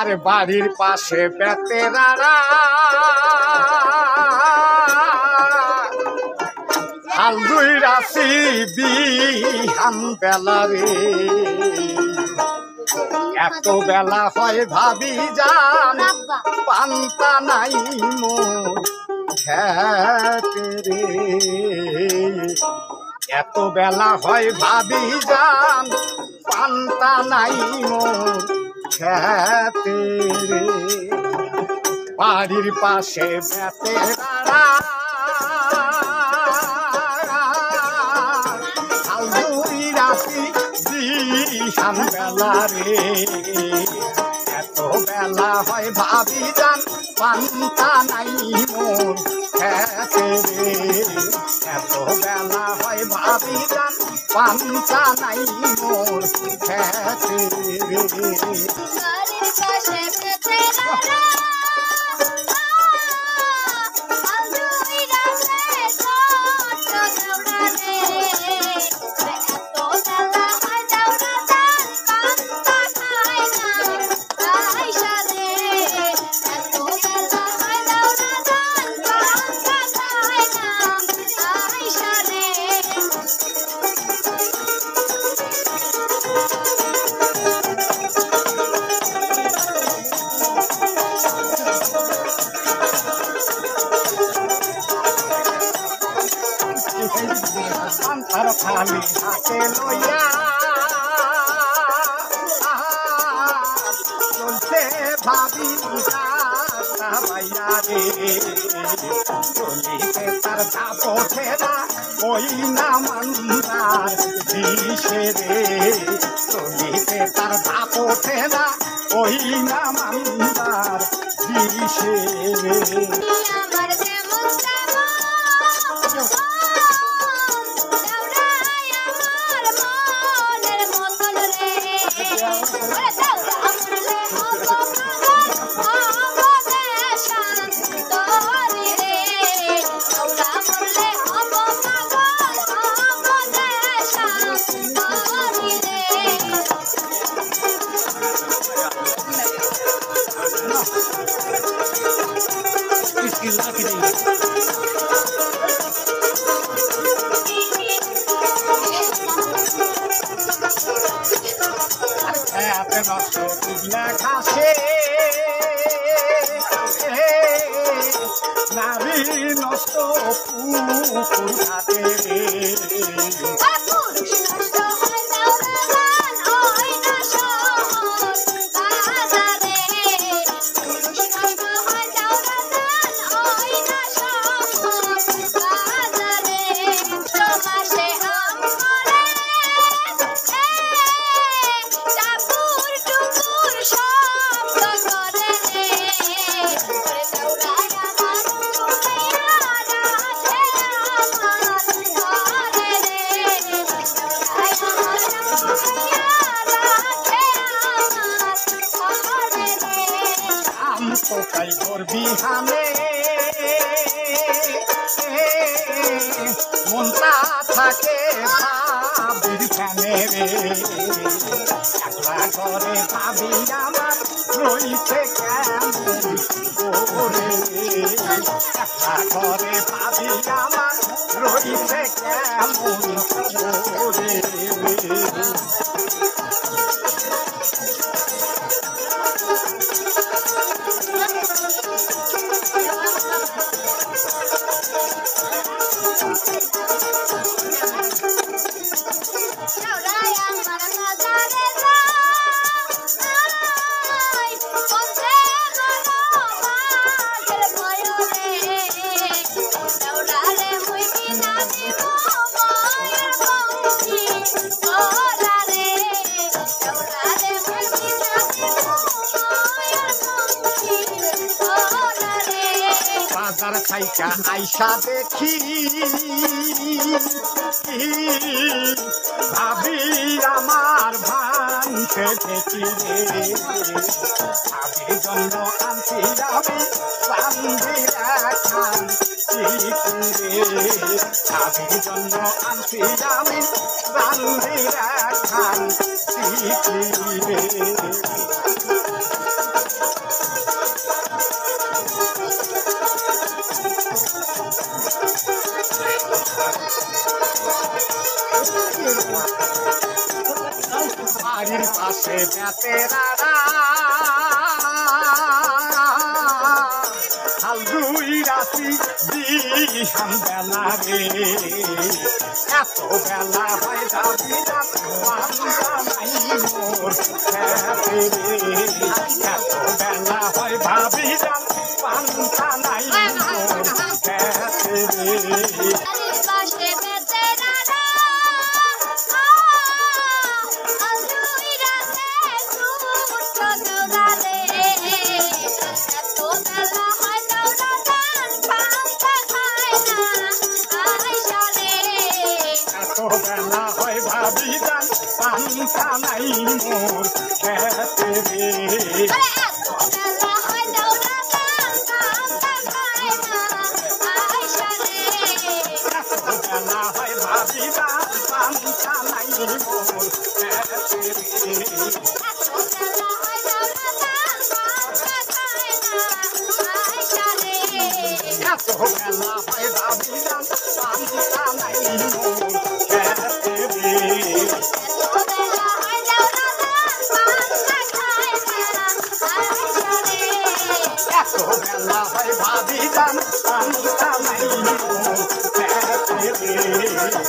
আরে বাড়ির পাশে বেতেরারা হাল দুই রাশি বিহান বেলা রে। এত বেলা হয় ভাবি যান পান্তা নাই মোর খেতে রে। এত বেলা হয় ভাবি যান পান্তা নাই মোর খেতে বাড়ির পাশে দিহান বেলা রে। এত বেলা হয় ভাবি যান পান্তা নাই মোর খেতে রে। এত বেলা হয় ভাবি যান পান্তা নাই মোর খেতে রে ভাবি বাইয়া রে চলিতে তার না ওই না মন্দার দিশে রে চলিতে তার না ওই না মন্দার দিশে ঘাসে নারী নষ্ট পুকুর ঘাটে। রে তো কাই তোর বিহানে মনটা থাকে ভাবির ফ্যানে রে। একলা ঘরে ভাবি আমার রইছে কেমন একলা ঘরে ভাবি আমার রইছে কেমন বাজার খাইকা আইসা দেখি। ভাবি আমার ভাঙতে দেখি রে। জন্য আনছি আমি বান্দির খান রে। ভাবির জন্য আনছি আমি বান্দির খান রে। সে বেতেরারা হাল দুই রাশি দিশান বেলা রে। এত বেলা হয় যাবি নাই মোর এত বেলা হয় ভাবি যান পান্তা নাই। নাই মোর খেতে রে হয় দৌড়া গান পান্তা খায় না আয়সা রে বেলা হয় ভাবি যান পান্তা নাই মোর খেতে রে